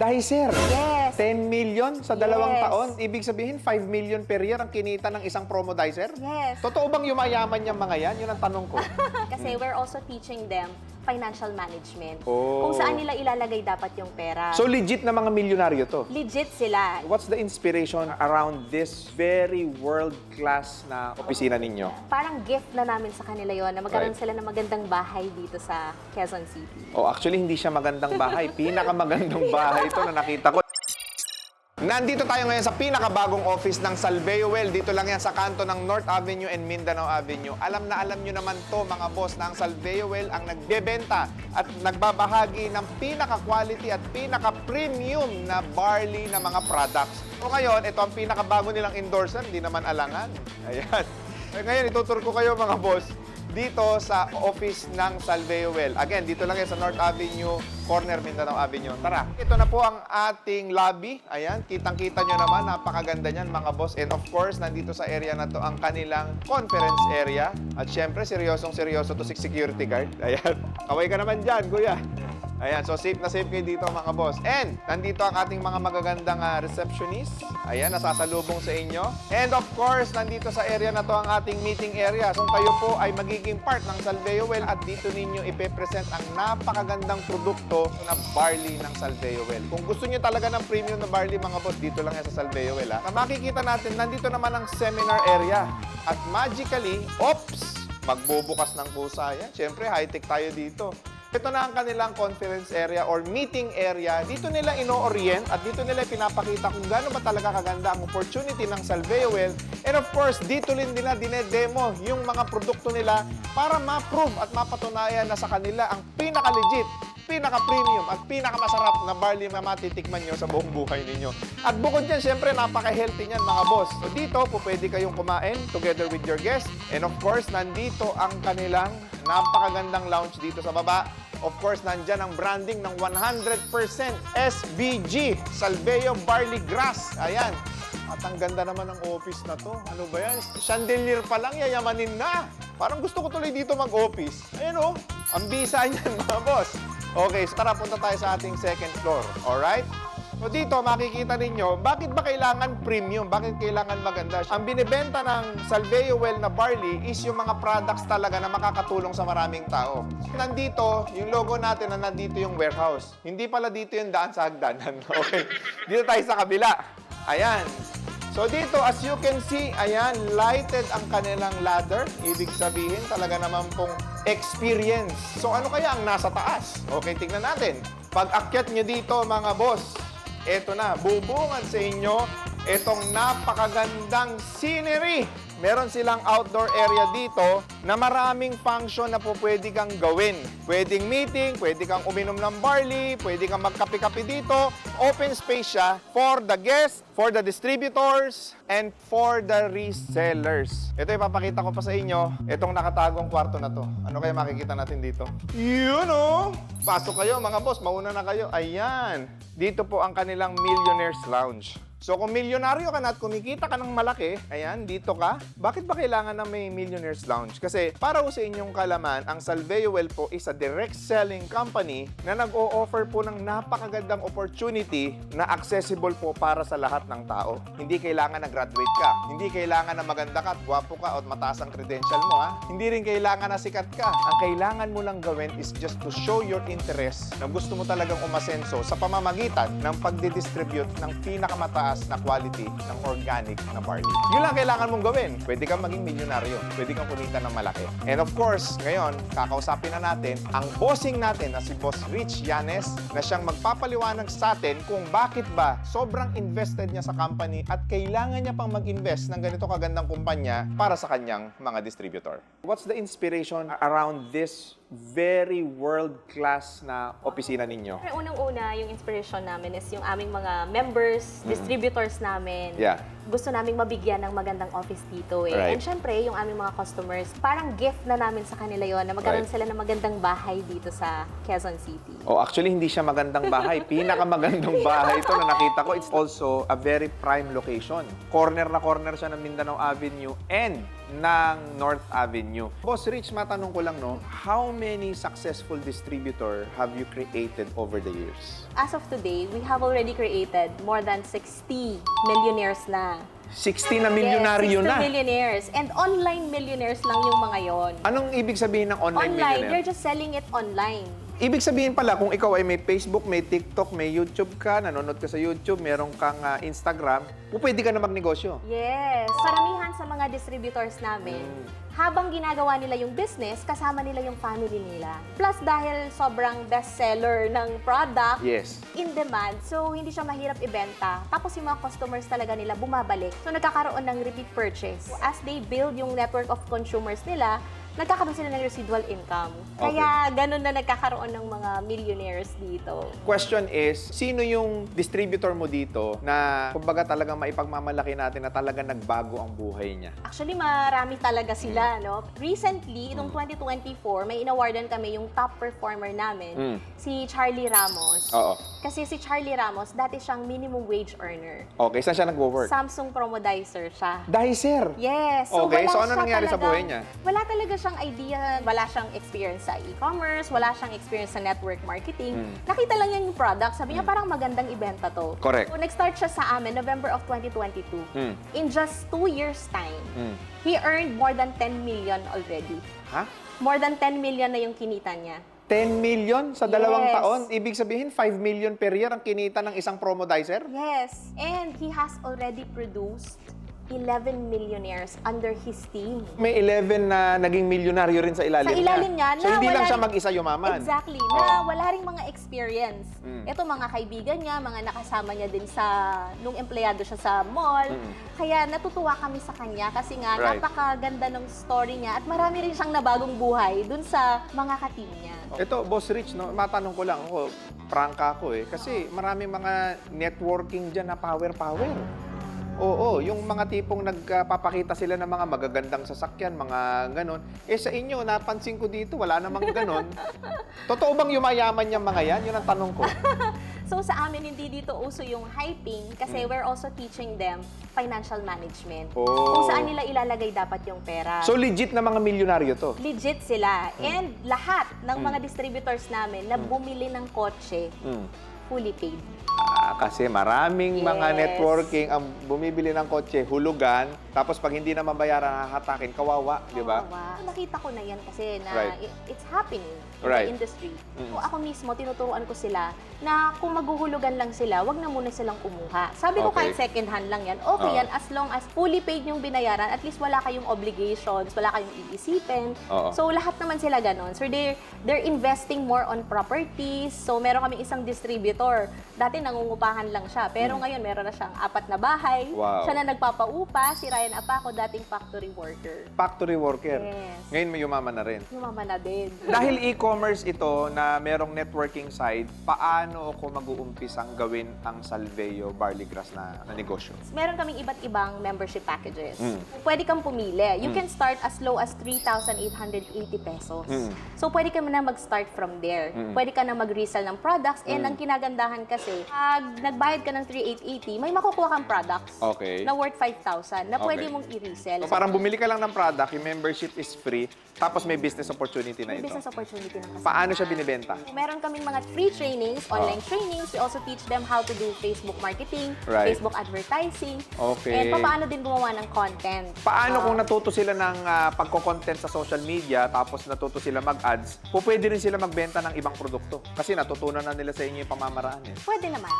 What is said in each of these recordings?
Dicer. Yes. 10 million sa dalawang Yes. taon. Ibig sabihin, 5 million per year ang kinita ng isang promo dicer? Yes. Totoo bang yumayaman yung mga yan? Yun ang tanong ko. Kasi we're also teaching them financial management. Oh. Kung saan nila ilalagay dapat yung pera. So legit na mga milyonaryo to. Legit sila. What's the inspiration around this very world-class na opisina ninyo? Parang gift na namin sa kanila yon na magkaroon Right. sila ng magandang bahay dito sa Quezon City. Oh, actually, hindi siya magandang bahay. Pinakamagandang bahay ito na nakita ko. Nandito tayo ngayon sa pinakabagong office ng Salveo Well. Dito lang yan sa kanto ng North Avenue and Mindanao Avenue. Alam na alam nyo naman to mga boss na ang Salveo Well ang nagbebenta at nagbabahagi ng pinaka-quality at pinaka-premium na barley na mga products. So ngayon, ito ang pinakabago nilang endorser, hindi naman alangan. Ayan. Eh, Ngayon, ituturo ko kayo mga boss dito sa office ng Salveo Well. Again, dito lang yan sa North Avenue, corner Mindanao Avenue. Tara, ito na po ang ating lobby. Ayan, kitang-kita nyo naman, napakaganda niyan mga boss. And of course, nandito sa area na to ang kanilang conference area. At syempre, seryosong seryoso to si security guard. Ayan, kaway ka naman dyan, kuya. Ayan, so safe na safe kayo dito mga boss. And nandito ang ating mga magagandang ah, receptionist. Ayan, nasasalubong sa inyo. And of course, nandito sa area na to ang ating meeting area. Kung kayo po ay magiging part ng Salveo Well at dito ninyo ipepresent ang napakagandang produkto na barley ng Salveo Well. Kung gusto niyo talaga ng premium na barley mga boss, dito lang yan sa Salveo Well. Ha? Na makikita natin, nandito naman ang seminar area. At magically, ops, magbubukas ng pusa. Yan, syempre, high-tech tayo dito. Ito na ang kanilang conference area or meeting area. Dito nila ino-orient at dito nila pinapakita kung gaano ba talaga kaganda ang opportunity ng Salveo Well. And of course, dito rin nila dinedemo yung mga produkto nila para ma-prove at mapatunayan na sa kanila ang pinaka-legit, pinaka-premium at pinaka-masarap na barley na matitikman nyo sa buong buhay ninyo. At bukod dyan, syempre, napaka-healthy niyan mga boss. So dito, po pwede kayong kumain together with your guests. And of course, nandito ang kanilang napakagandang lounge dito sa baba. Of course, nandyan ang branding ng 100% SBG, Salveo Barley Grass. Ayan. At ang ganda naman ng office na to. Ano ba yan? Chandelier pa lang, yayamanin na. Parang gusto ko tuloy dito mag-office. Ayan o, ang bisa niyan mga boss. Okay, so tara punta tayo sa ating second floor. Alright? So dito, makikita ninyo, bakit ba kailangan premium? Bakit kailangan maganda? Ang binibenta ng Salveo Well na barley is yung mga products talaga na makakatulong sa maraming tao. Nandito, yung logo natin na nandito yung warehouse. Hindi pala dito yung daan sa hagdanan. Okay? Dito tayo sa kabila. Ayan. So dito, as you can see, ayan, lighted ang kanilang ladder. Ibig sabihin, talaga naman pong experience. So ano kaya ang nasa taas? Okay, tingnan natin. Pag akyat nyo dito, mga boss, eto na, bubungan sa inyo itong napakagandang scenery. Meron silang outdoor area dito na maraming function na po pwede kang gawin. Pwedeng meeting, pwede kang uminom ng barley, pwede kang magkape-kape dito. Open space siya for the guests, for the distributors, and for the resellers. Ito ipapakita ko pa sa inyo, itong nakatagong kwarto na to. Ano kaya makikita natin dito? Yun oh! Pasok kayo mga boss, mauna na kayo. Ayan! Dito po ang kanilang Millionaire's Lounge. So kung milyonaryo ka na at kumikita ka ng malaki, ayan, dito ka, bakit ba kailangan na may Millionaire's Lounge? Kasi para sa inyong kalaman, ang Salveo Well po is a direct selling company na nag-o-offer po ng napakagandang opportunity na accessible po para sa lahat ng tao. Hindi kailangan na graduate ka. Hindi kailangan na maganda ka at gwapo ka at mataas ang credential mo ha. Hindi rin kailangan na sikat ka. Ang kailangan mo lang gawin is just to show your interest na gusto mo talagang umasenso sa pamamagitan ng pagdidistribute ng pinakamataas na quality ng organic na barley. Yun lang kailangan mong gawin. Pwede kang maging milyonaryo. Pwede kang kumita ng malaki. And of course, ngayon, kakausapin na natin ang bossing natin na si Boss Rich Yanes na siyang magpapaliwanag sa atin kung bakit ba sobrang invested niya sa company at kailangan niya pang mag-invest ng ganito kagandang kumpanya para sa kanyang mga distributor. What's the inspiration around this very world-class na opisina ninyo? Siyempre, unang-una, yung inspiration namin is yung aming mga members, distributors namin. Yeah. Gusto naming mabigyan ng magandang office dito eh. Right. And syempre, yung aming mga customers, parang gift na namin sa kanila yon na magkaroon Right. sila ng magandang bahay dito sa Quezon City. Oh, actually hindi siya magandang bahay. Pinakamagandang bahay ito na nakita ko. It's also a very prime location. Corner na corner siya ng Mindanao Avenue and ng North Avenue. Boss Rich, matanong ko lang, no, how many successful distributor have you created over the years? As of today, we have already created more than 60 millionaires na. 60 na milyonaryo yes, 60 na. millionaires. And online millionaires lang yung mga yon. Anong ibig sabihin ng online, Online, millionaire? they're just selling it online. Ibig sabihin pala, kung ikaw ay may Facebook, may TikTok, may YouTube ka, nanonood ka sa YouTube, meron kang ah, Instagram, pwede ka na magnegosyo. Yes. Karamihan sa mga distributors namin, Mm. habang ginagawa nila yung business, kasama nila yung family nila. Plus dahil sobrang bestseller ng product, Yes. in demand, so hindi siya mahirap ibenta. Tapos yung mga customers talaga nila bumabalik. So nagkakaroon ng repeat purchase. As they build yung network of consumers nila, nagkakaroon sila ng residual income. Okay. Kaya ganun na nagkakaroon ng mga millionaires dito. Question is, sino yung distributor mo dito na kumbaga talagang maipagmamalaki natin na talaga nagbago ang buhay niya? Actually, marami talaga sila, Mm. no? Recently, itong 2024, may inawardan kami yung top performer namin, Mm. si Charlie Ramos. Oo. Kasi si Charlie Ramos, dati siyang minimum wage earner. Okay, saan siya nag-work? Samsung Promodizer siya. Dicer. Yes. Okay, wala so ano siya nangyari sa buhay niya? Wala talaga siyang idea, wala siyang experience sa e-commerce, wala siyang experience sa network marketing. Mm. Nakita lang niya yung product, sabi niya parang magandang ibenta to. Correct. So nag-start siya sa amin November of 2022. Mm. In just two years time, Mm. he earned more than 10 million already. Ha? More than 10 million na yung kinita niya. 10 million sa dalawang Yes. taon? Ibig sabihin, 5 million per year ang kinita ng isang promodizer? Yes. And he has already produced 11 millionaires under his team. May 11 na naging milyonaryo rin sa ilalim Sa ilalim niya, So, na hindi lang wala siya rin- mag-isa yumaman. Exactly. Na wala ring mga experience. Mm. Ito mga kaibigan niya, mga nakasama niya din sa nung empleyado siya sa mall. Mm. Kaya natutuwa kami sa kanya kasi nga Right. napakaganda ng story niya at marami rin siyang nabagong buhay dun sa mga ka-team niya. Ito, Boss Rich, no, matanong ko lang ako, prangka ako eh. Kasi marami mga networking dyan na power-power. Oo, yung mga tipong nagpapakita sila ng mga magagandang sasakyan, mga ganon. Eh sa inyo, napansin ko dito, wala namang ganon. Totoo bang yumayaman yung mga yan? Yun ang tanong ko. So sa amin, hindi dito uso yung hyping kasi we're also teaching them financial management. Oh. Kung saan nila ilalagay dapat yung pera. So legit na mga milyonaryo to? Legit sila. Mm. And lahat ng mga distributors namin na bumili ng kotse, fully paid. Kasi maraming mga Yes. networking ang bumibili ng kotse, hulugan, tapos pag hindi na mabayaran, hahatakin, kawawa, di ba? Kawawa. Nakita ko na yan kasi na Right. it- it's happening in Right. the industry. Mm. So ako mismo, tinuturuan ko sila na kung maghuhulugan lang sila, wag na muna silang kumuha. Sabi ko Okay. kahit second hand lang yan, okay Oo. yan as long as fully paid yung binayaran, at least wala kayong obligations, wala kayong iisipin. Oo. So lahat naman sila ganon. So they're, they're investing more on properties. So meron kami isang distributor. Dati nangungupahan lang siya, pero ngayon meron na siyang apat na bahay. Mm. Wow. Siya na nagpapaupa, si Ryan Apaco, dating factory worker. Factory worker. Yes. Ngayon may yumaman na rin. Yung mama na din. Dahil e-commerce ito na merong networking side, paano ako mag-uumpisang gawin ang Salveo Barley Grass na, na negosyo? Meron kaming iba't ibang membership packages. Mm. Pwede kang pumili. You can start as low as 3,880 pesos. Mm. So, pwede ka na mag-start from there. Mm. Pwede ka na mag-resell ng products. And Mm. ang kinagandahan kasi, pag nagbayad ka ng 3,880, may makukuha kang products Okay. na worth 5,000 na pwede mong i-resell. So parang bumili ka lang ng product, yung membership is free, tapos may business opportunity na ito. business opportunity ng kasama. Paano siya binibenta? Meron kaming mga free trainings, Ah. online trainings. We also teach them how to do Facebook marketing, Right. Facebook advertising, Okay. and paano din gumawa ng content. Paano Ah, kung natuto sila ng ah, pagko-content sa social media, tapos natuto sila mag-ads, po pwede rin sila magbenta ng ibang produkto. Kasi natutunan na nila sa inyo yung pamamaraan eh. Pwede naman.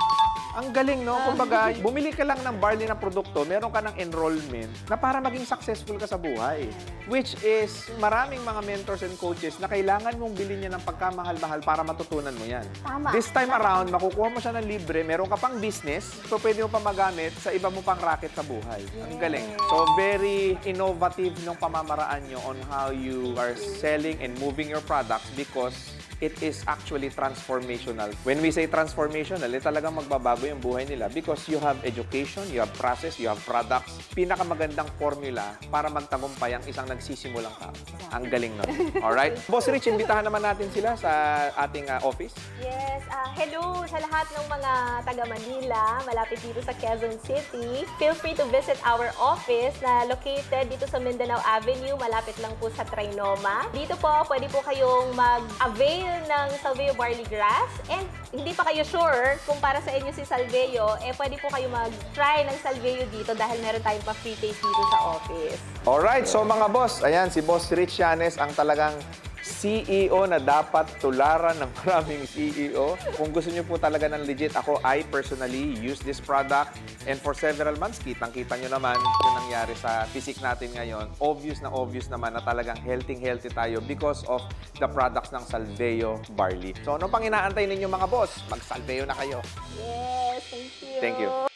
Ang galing, no? Kumbaga, bumili ka lang ng barley na produkto, meron ka ng enrollment na para maging successful ka sa buhay. Which is, maraming mga mentors and coaches na kailangan mong bilhin niya ng pagkamahal-mahal para matutunan mo yan. Tama. This time around, makukuha mo siya ng libre, meron ka pang business, so pwede mo pa magamit sa iba mo pang racket sa buhay. Ang galing. So, very innovative yung pamamaraan nyo on how you are selling and moving your products because it is actually transformational. When we say transformational, eh, talagang magbabago yung buhay nila because you have education, you have process, you have products. Pinakamagandang formula para magtagumpay ang isang nagsisimulang tao. Ang galing nun. Alright? Boss Rich, imbitahan naman natin sila sa ating ah, office. Yes, ah, hello sa lahat ng mga taga Manila, malapit dito sa Quezon City. Feel free to visit our office na located dito sa Mindanao Avenue, malapit lang po sa Trinoma. Dito po, pwede po kayong mag-avail ng Salveo Barley Grass. And hindi pa kayo sure kung para sa inyo si Salveo, eh pwede po kayo mag-try ng Salveo dito dahil meron tayong pa free taste dito sa office. Alright, so mga boss, ayan, si Boss Rich Yanes ang talagang CEO na dapat tularan ng maraming CEO. Kung gusto niyo po talaga ng legit, ako, I personally use this product and for several months, kitang-kita niyo naman yung nangyari sa physique natin ngayon. Obvious na obvious naman na talagang healthy-healthy tayo because of the products ng Salveo Barley. So ano pang inaantay ninyo mga boss? Mag-Salveo na kayo. Yes, thank you. Thank you.